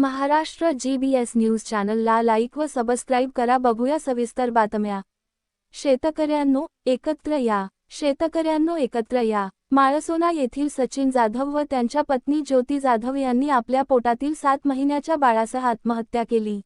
Maharashtra G B S news चॅनलला like व subscribe करा. बघूया सविस्तर बातम्या. शेतकऱ्यांनो एकत्र या. शेतकऱ्यांनो एकत्र या. माळसोना येथील सचिन जाधव व त्यांच्या पत्नी ज्योती जाधव यांनी आपल्या पोटातील सात महिन्याच्या बाळासह आत्महत्या केली.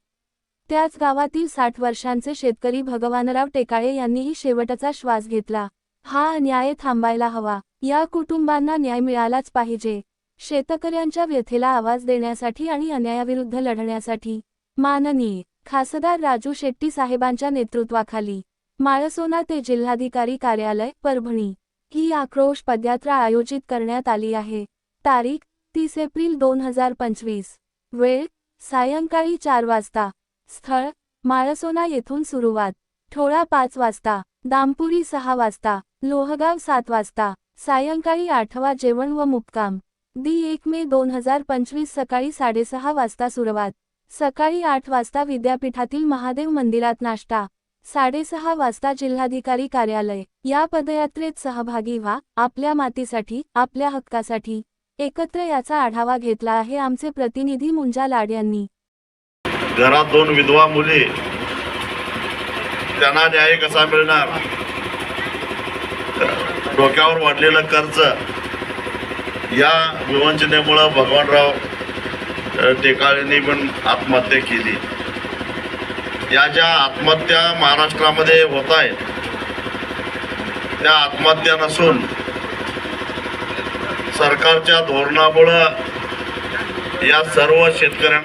त्याच गावातील साठ वर्षांचे शेतकरी भगवानराव टेकाळे यांनीही शेवटचा श्वास घेतला. हा अन्याय थांबायला हवा. या कुटुंबांना न्याय मिळालाच पाहिजे. शेतकऱ्यांच्या व्यथेला आवाज देण्यासाठी आणि अन्यायाविरुद्ध लढण्यासाठी. माननीय खासदार राजू शेट्टी साहेबांच्या नेतृत्वाखाली माळसोना ते जिल्हाधिकारी कार्यालय परभणी ही आक्रोश पदयात्रा आयोजित करण्यात आली आहे. तारीख तीस एप्रिल दोन हजार पंचवीस. वेळ सायंकाळी चार वाजता. स्थळ माळसोना येथून सुरुवात. ठोळा पाच वाजता. दामपुरी सहा वाजता. लोहगाव सात वाजता. सायंकाळी आठवा जेवण व मुक्काम. दी एक मे दोन हजार पंचवीस सकाळी साडेसहा वाजता सुरुवात. सकाळी आठ वाजता विद्यापीठातील महादेव मंदिरात नाश्ता. साडेसहा वाजता जिल्हाधिकारी कार्यालय. या पदयात्रेत सहभागी व्हा आपल्या मातीसाठी आपल्या हक्कासाठी. एकत्र याचा आढावा घेतला आहे आमचे प्रतिनिधी मुंजा लाड यांनी. घरात दोन विधवा मुली. त्यांना न्याय कसा मिळणार? डोक्यावर वाढलेलं कर्ज. या विवंचनेमुळं भगवानराव टेकाळेंनी पण आत्महत्या केली. या ज्या आत्महत्या महाराष्ट्रामध्ये होत आहेत त्या आत्महत्या नसून सरकारच्या धोरणामुळं या सर्व शेतकऱ्यांना